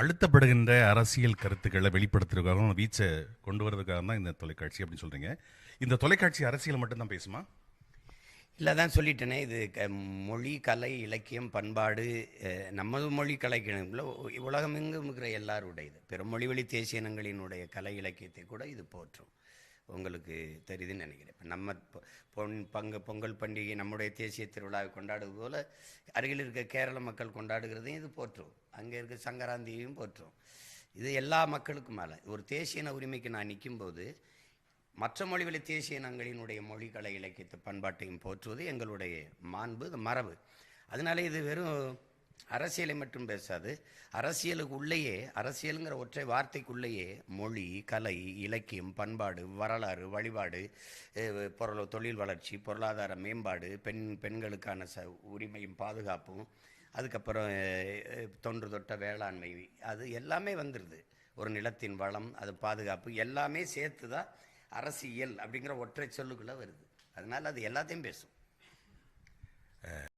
அழுத்தப்படுகின்ற அரசியல் கருத்துக்களை வெளிப்படுத்துறதுக்காகவும் வீச்சை கொண்டு வரதுக்காக தான் இந்த தொலைக்காட்சி அப்படின்னு சொல்கிறீங்க இந்த தொலைக்காட்சி அரசியல் மட்டும்தான் பேசுமா? இல்லை தான் சொல்லிட்டேனே. இது க மொழி கலை இலக்கியம் பண்பாடு நமது மொழி கலைக்கிழமையில் உலகமெங்கும் இருக்கிற எல்லாருடையது. பிற மொழி வழி தேசிய இனங்களினுடைய கலை இலக்கியத்தை கூட இது போற்றும். உங்களுக்கு தெரியுதுன்னு நினைக்கிறேன். இப்போ நம்ம பொ- பொன் பங்கு பொங்கல் பண்டிகை நம்முடைய தேசிய திருவிழாவை கொண்டாடுவது போல் அருகில் இருக்க கேரள மக்கள் கொண்டாடுகிறதையும் இது போற்றும். அங்கே இருக்க சங்கராந்தியையும் போற்றும். இது எல்லா மக்களுக்கும் மேலே ஒரு தேசிய உரிமைக்கு நான் நிற்கும்போது மற்ற மொழிகளை தேசிய இனங்களினுடைய மொழிகளை இலக்கியத்தை பண்பாட்டையும் போற்றுவது எங்களுடைய மாண்பு இது மரபு. அதனால இது வெறும் அரசியலை மட்டும் பேசாது அரசியலுக்கு உள்ளேயே அரசியலுங்கிற ஒற்றை வார்த்தைக்குள்ளேயே மொழி கலை இலக்கியம் பண்பாடு வரலாறு வழிபாடு பொருள் தொழில் வளர்ச்சி பொருளாதார மேம்பாடு பெண் பெண்களுக்கான ச உரிமையும் பாதுகாப்பும் அதுக்கப்புறம் தொன்று தொட்ட வேளாண்மை அது எல்லாமே வந்துடுது ஒரு நிலத்தின் வளம் அது பாதுகாப்பு எல்லாமே சேர்த்து தான் அரசியல் அப்படிங்கிற ஒற்றை சொல்லுக்குள்ளே வருது. அதனால் அது எல்லாத்தையும் பேசும்.